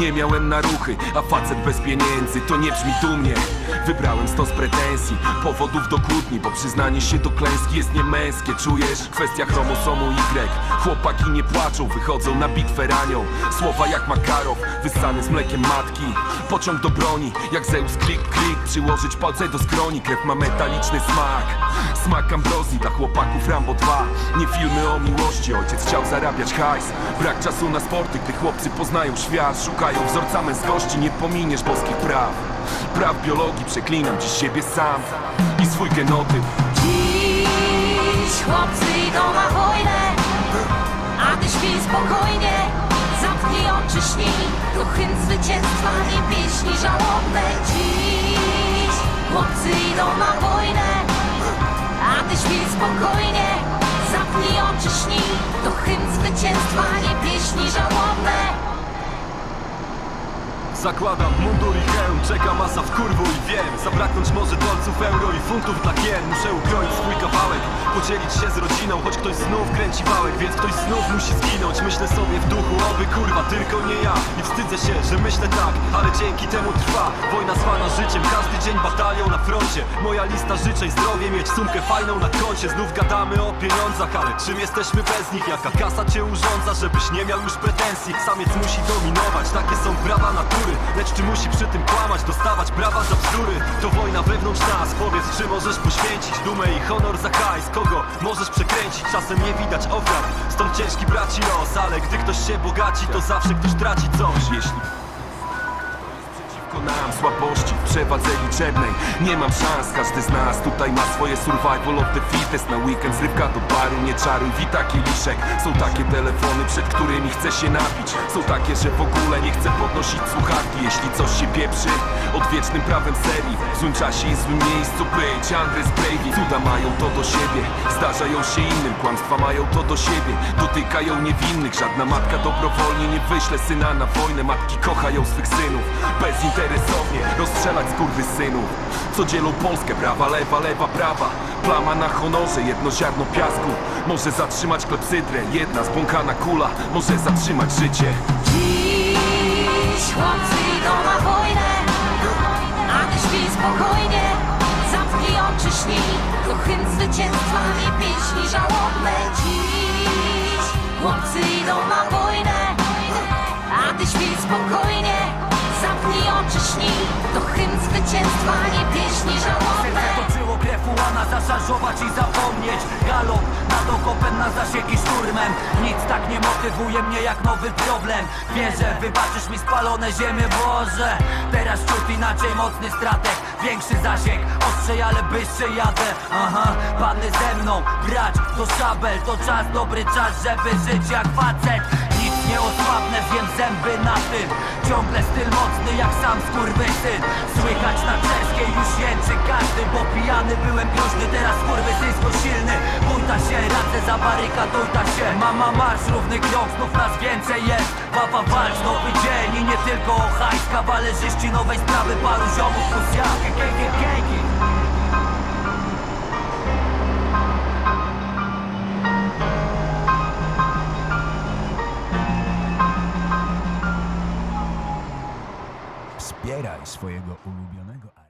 Nie miałem na ruchy, a facet bez pieniędzy To nie brzmi dumnie. Wybrałem stos pretensji, powodów do kłótni Bo przyznanie się do klęski jest niemęskie Czujesz? Kwestia chromosomu Y. Chłopaki nie płaczą, wychodzą na bitwę ranią. Słowa jak Makarow, wyssany z mlekiem matki. Pociąg do broni, jak Zeus klik klik. Przyłożyć palce do skroni, krew ma metaliczny smak. Smak ambrozji dla chłopaków Rambo 2 Nie filmy o miłości, ojciec chciał zarabiać hajs. Brak czasu na sporty, gdy chłopcy poznają świat. Szukają wzorca męskości, nie pominiesz boskich praw Praw biologii, przeklinam dziś siebie sam I swój genotyp Dziś chłopcy idą na wojnę, a ty śpij spokojnie. Zamknij oczy, śnij, to hymn zwycięstwa, nie pieśni żałobne. Dziś chłopcy idą na wojnę, a ty śpij spokojnie. Zamknij oczy, śnij, to hymn zwycięstwa, nie Zakładam mundur i hełm, czeka masa w kurwu i wiem. Zabraknąć może dolców, euro i funtów dla gien. Muszę ukroić swój kawałek, podzielić się z rodziną Choć ktoś znów kręci wałek, więc ktoś znów musi zginąć. Myślę sobie w duchu, oby kurwa tylko nie ja. I wstydzę się, że myślę tak, ale dzięki temu trwa. Wojna zwana życiem, każdy dzień batalią na froncie. Moja lista życzeń, zdrowie, mieć sumkę fajną na koncie. Znów gadamy o pieniądzach, ale czym jesteśmy bez nich? Jaka kasa cię urządza, żebyś nie miał już pretensji? Samiec musi dominować, takie są prawa natury Lecz czy musi przy tym kłamać, dostawać brawa za bzdury? To wojna wewnątrz nas, powiedz czy możesz poświęcić Dumę i honor za hajs, kogo możesz przekręcić? Czasem nie widać ofiar, stąd ciężki braci los. Ale gdy ktoś się bogaci, to zawsze ktoś traci coś. Jeśli nam słabości w przewadze liczebnej. Nie mam szans, każdy z nas tutaj ma swoje survival of the fittest. Na weekend zrywka do baru, nie czaruj, wita kieliszek Są takie telefony, przed którymi chcę się napić. Są takie, że w ogóle nie chcę podnosić słuchawki Jeśli coś się pieprzy, odwiecznym prawem serii W złym czasie i złym miejscu być. Andres Brady Cuda mają to do siebie, zdarzają się innym Kłamstwa mają to do siebie, dotykają niewinnych Żadna matka dobrowolnie nie wyśle syna na wojnę. Matki kochają swych synów, bezinteresownie Rozstrzelać synów. Co dzielą Polskę, prawa, lewa, lewa, prawa. Plama na honorze, jedno ziarno piasku. Może zatrzymać klepsydrę, jedna zbłąkana kula. Może zatrzymać życie. Dziś chłopcy idą na wojnę, a ty śpij spokojnie. Zamknij oczy, śnij, to hymn zwycięstwa, nie pieśni żałobne. Dziś chłopcy idą zwycięstwa, nie pieśni żałobne. Toczyło krew ułana, zaszarżować i zapomnieć. Galop nad okopem na zasieki szturmem. Nic tak nie motywuje mnie jak nowy problem. Wierzę, wybaczysz mi spalone ziemię, Boże. Teraz ciut inaczej, mocny stratek Większy zasięg, ostrzej, ale bystrzy jadę. Aha, padny ze mną, brać to szabel To czas, dobry czas, żeby żyć jak facet nie osłabnę, zjem zęby na tym. Ciągle styl mocny jak sam skurwysyn. Słychać na czerskiej już jęczy każdy Bo pijany byłem groźny, teraz skurwysyńsko silny. Bójta się, radzę za barykadujta się. Mama marsz, równy krok, znów nas więcej jest. Wawa walcz, nowy dzień i nie tylko o hajs. Kawalerzyści nowej sprawy, paru ziomów plus ja Wspieraj swojego ulubionego.